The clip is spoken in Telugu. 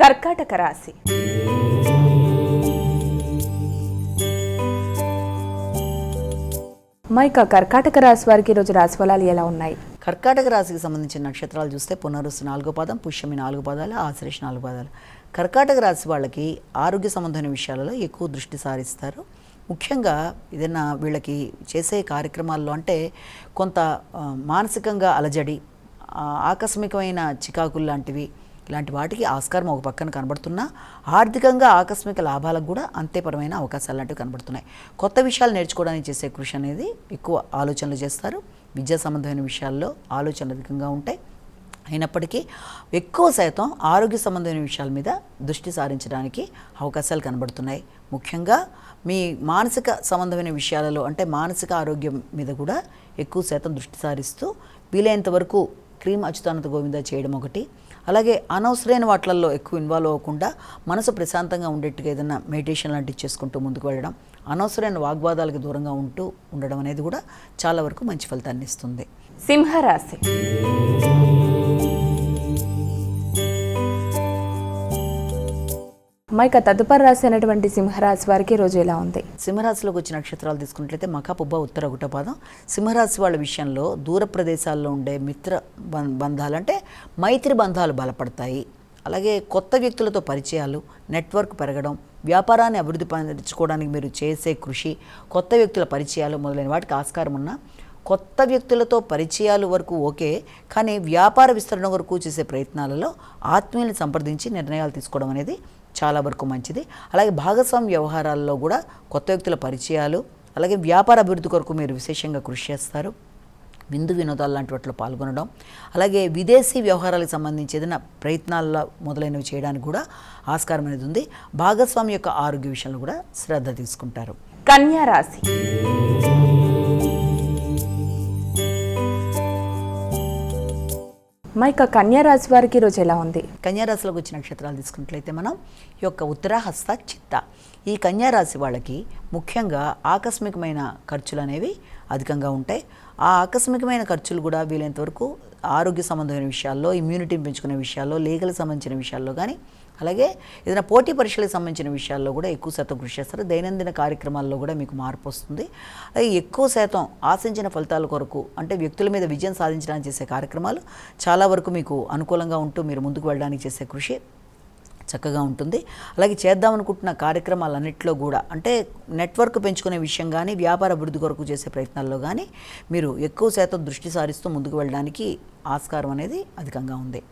కర్కాటక రాశి. మైక కర్కాటక రాశి వారికి ఈరోజు రాశి ఫలాలు ఎలా ఉన్నాయి? కర్కాటక రాశికి సంబంధించిన నక్షత్రాలు చూస్తే పునరుసు నాలుగో పాదం పుష్యమి నాలుగు పాదాలు ఆశ్రేష్ నాలుగు పాదాలు. కర్కాటక రాశి వాళ్ళకి ఆరోగ్య సంబంధమైన విషయాలలో ఎక్కువ దృష్టి సారిస్తారు. ముఖ్యంగా ఏదైనా వీళ్ళకి చేసే కార్యక్రమాల్లో అంటే కొంత మానసికంగా అలజడి ఆకస్మికమైన చికాకులు లాంటివి ఇలాంటి వాటికి ఆస్కారం ఒక పక్కన కనబడుతున్నా ఆర్థికంగా ఆకస్మిక లాభాలకు కూడా అంతేపరమైన అవకాశాలు లాంటివి కనబడుతున్నాయి. కొత్త విషయాలు నేర్చుకోవడానికి చేసే కృషి అనేది ఎక్కువ ఆలోచనలు చేస్తారు. విద్యా సంబంధమైన విషయాల్లో ఆలోచనలు అధికంగా ఉంటాయి. అయినప్పటికీ ఎక్కువ శాతం ఆరోగ్య సంబంధమైన విషయాల మీద దృష్టి సారించడానికి అవకాశాలు కనబడుతున్నాయి. ముఖ్యంగా మీ మానసిక సంబంధమైన విషయాలలో అంటే మానసిక ఆరోగ్యం మీద కూడా ఎక్కువ శాతం దృష్టి సారిస్తూ వీలైనంత వరకు క్రీమ్ అచ్యుతానంత గోవింద చేయడం ఒకటి. అలాగే అనవసరమైన వాటిల్లో ఎక్కువ ఇన్వాల్వ్ అవ్వకుండా మనసు ప్రశాంతంగా ఉండేట్టుగా ఏదైనా మెడిటేషన్ లాంటివి చేసుకుంటూ ముందుకు వెళ్ళడం అనవసరమైన వాగ్వాదాలకు దూరంగా ఉంటూ ఉండడం అనేది కూడా చాలా వరకు మంచి ఫలితాన్ని ఇస్తుంది. సింహరాశి. మైక తదుపరి రాశి అయినటువంటి సింహరాశి వారికి రోజు ఎలా ఉంది? సింహరాశిలోకి వచ్చిన నక్షత్రాలు తీసుకున్నట్లయితే మఖపుబ్బ ఉత్తర ఒకటో సింహరాశి వాళ్ళ విషయంలో దూర ప్రదేశాల్లో ఉండే మిత్ర బం- బంధాలు అంటే మైత్రి బంధాలు బలపడతాయి. అలాగే కొత్త వ్యక్తులతో పరిచయాలు నెట్వర్క్ పెరగడం వ్యాపారాన్ని అభివృద్ధి పరచుకోవడానికి మీరు చేసే కృషి కొత్త వ్యక్తుల పరిచయాలు మొదలైన వాటికి ఆస్కారం ఉన్న కొత్త వ్యక్తులతో పరిచయాలు వరకు ఓకే కానీ వ్యాపార విస్తరణ వరకు చేసే ప్రయత్నాలలో ఆత్మీయులను సంప్రదించి నిర్ణయాలు తీసుకోవడం అనేది చాలా వరకు మంచిది. అలాగే భాగస్వామ్య వ్యవహారాల్లో కూడా కొత్త వ్యక్తుల పరిచయాలు అలాగే వ్యాపార అభివృద్ధి కొరకు మీరు విశేషంగా కృషి చేస్తారు. విందు వినోదాలు లాంటి వాటిలో పాల్గొనడం అలాగే విదేశీ వ్యవహారాలకు సంబంధించి ఏదైనా ప్రయత్నాల్లో మొదలైనవి చేయడానికి కూడా ఆస్కారం అనేది ఉంది. భాగస్వామి యొక్క ఆరోగ్య విషయంలో కూడా శ్రద్ధ తీసుకుంటారు. కన్యా రాశి. మైక కన్యా రాశి వారికి ఈరోజు ఎలా ఉంది? కన్యారాశిలోకి వచ్చిన నక్షత్రాలు తీసుకున్నట్లయితే మనం ఈ యొక్క ఉత్తరాహస్త చిత్త. ఈ కన్యారాశి వాళ్ళకి ముఖ్యంగా ఆకస్మికమైన ఖర్చులు అనేవి అధికంగా ఉంటాయి. ఆ ఆకస్మికమైన ఖర్చులు కూడా వీలైనంత వరకు ఆరోగ్య సంబంధమైన విషయాల్లో ఇమ్యూనిటీని పెంచుకునే విషయాల్లో లీగల్ సంబంధించిన విషయాల్లో కానీ అలాగే ఏదైనా పోటీ పరీక్షలకు సంబంధించిన విషయాల్లో కూడా ఎక్కువ శాతం కృషి చేస్తారు. దైనందిన కార్యక్రమాల్లో కూడా మీకు మార్పు వస్తుంది. ఎక్కువ శాతం ఆశించిన ఫలితాల కొరకు అంటే వ్యక్తుల మీద విజయం సాధించడానికి చేసే కార్యక్రమాలు చాలా వరకు మీకు అనుకూలంగా ఉంటూ మీరు ముందుకు వెళ్ళడానికి చేసే కృషి చక్కగా ఉంటుంది. అలాగే చేద్దాం అనుకుంటున్న కార్యక్రమాలన్నింటిలో కూడా అంటే నెట్వర్క్ పెంచుకునే విషయం కానీ వ్యాపార అభివృద్ధి కొరకు చేసే ప్రయత్నాల్లో కానీ మీరు ఎక్కువ శాతం దృష్టి సారిస్తూ ముందుకు వెళ్ళడానికి ఆస్కారం అనేది అధికంగా ఉంది.